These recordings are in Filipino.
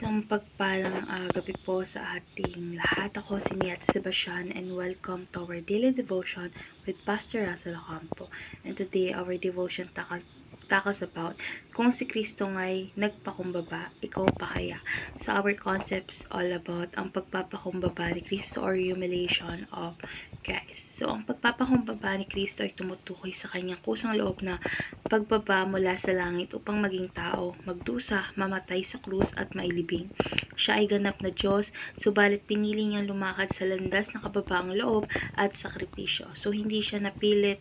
Isang pagpalang ah, gabi po sa ating lahat. Ako si Nieta Sebastian and welcome to our daily devotion with Pastor Russell Ocampo. And today our devotion tackle, tackles about kung si Kristo nga'y nagpakumbaba, ikaw pa kaya? So our concepts all about ang pagpapakumbaba ni Kristo or humiliation of Christ. So ang pagpapakumbaba ni Kristo ay tumutukoy sa kanyang kusang loob na pagbaba mula sa langit upang maging tao, magdusa, mamatay sa krus at mailibing. Siya ay ganap na Diyos, subalit pinili niyang lumakad sa landas ng kababaang loob at sakripisyo. So hindi siya napilit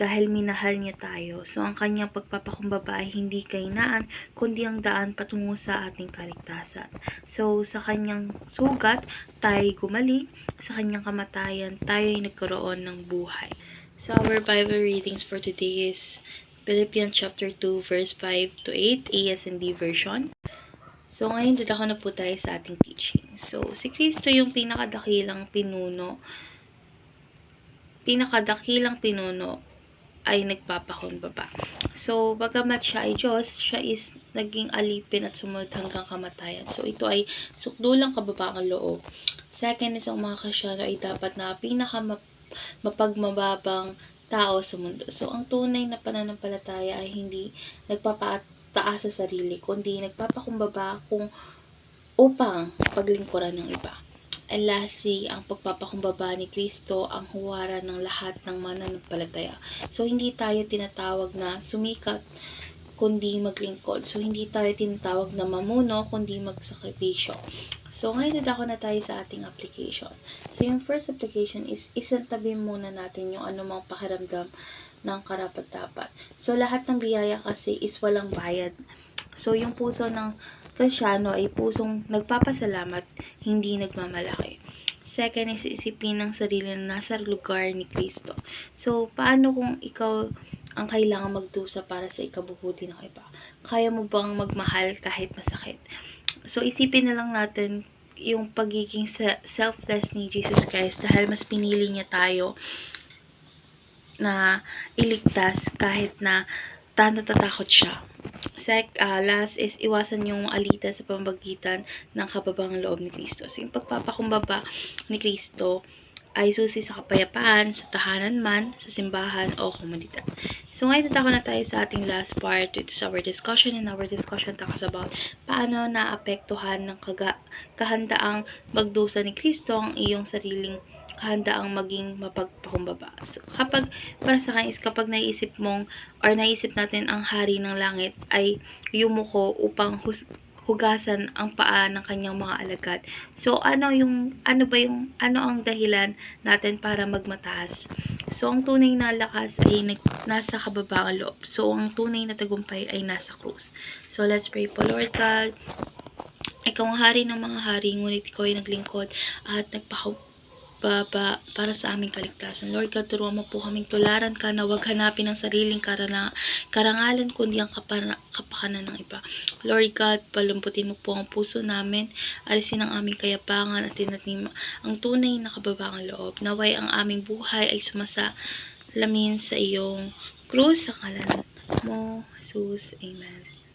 dahil minahal niya tayo. So ang kanyang pagpapakumbaba ay hindi kainaan, kundi ang daan patungo sa ating kaligtasan. So sa kanyang sugat, tayo gumaling, sa kanyang kamatayan, tayo ay nagkaroon ng buhay. So our Bible readings for today is Philippians chapter 2 verse 5 to 8 AS&D version. So ngayon dadako na po tayo sa ating teaching. So si Kristo yung pinakadakilang pinuno pinakadakilang pinuno ay nagpapakumbaba. So, bagamat siya ay Diyos, siya is naging alipin at sumunod hanggang kamatayan. So, ito ay sukdulang kababaang loob. Second is ang mga kasyano ay dapat na pinaka mapagmababang tao sa mundo. So, ang tunay na pananampalataya ay hindi nagpapataas sa sarili, kundi nagpapakumbaba kung upang paglingkuran ng iba. And lastly, ang pagpapakumbaba ni Kristo ang huwaran ng lahat ng mananampalataya. So, hindi tayo tinatawag na sumikat, kundi maglingkod. So, hindi tayo tinatawag na mamuno, kundi magsakripisyo. So, ngayon nadako na tayo sa ating application. So, yung first application is isantabi muna natin yung anumang pakiramdam ng karapat-dapat. So, lahat ng biyaya kasi is walang bayad. So, yung puso ng Krisyano ay pusong nagpapasalamat, hindi nagmamalaki. Second is isipin ng sarili na nasa lugar ni Kristo. So, paano kung ikaw ang kailangan magdusa para sa ikabubuti ng iba? Kaya mo bang magmahal kahit masakit? So, isipin na lang natin yung pagiging selfless ni Jesus Christ dahil mas pinili niya tayo na iligtas kahit na natatakot siya. Sec, uh, last is iwasan yung alita sa pamamagitan ng kababang loob ni Kristo. So, yung pagpapakumbaba ni Kristo ay susi sa kapayapaan, sa tahanan man, sa simbahan o komunidad. So, ngayon tatako na tayo sa ating last part. Ito sa our discussion and our discussion takas about paano naapektuhan ng kaga, kahandaang magdusa ni Kristo ang iyong sariling kahandaang maging mapagpakumbaba. So, kapag, para sa akin is kapag naisip mong or naisip natin ang hari ng langit ay yumuko upang hus, hugasan ang paa ng kanyang mga alagad. So, ano yung, ano ba yung, ano ang dahilan natin para magmataas? So, ang tunay na lakas ay nag, nasa kababaang loob. So, ang tunay na tagumpay ay nasa krus. So, let's pray po, Lord God. Ikaw ang hari ng mga hari, ngunit ikaw ay naglingkod at nagpakumbaba baba para sa aming kaligtasan. Lord God, turuan mo po kaming tularan ka na huwag hanapin ang sariling karana, karangalan kundi ang kapana, kapakanan ng iba. Lord God, palamputin mo po ang puso namin, alisin ang aming kayapangan at tinanim ang tunay na kababangang loob. Naway ang aming buhay ay sumasa lamin sa iyong krus sa kalan mo, Jesus. Amen.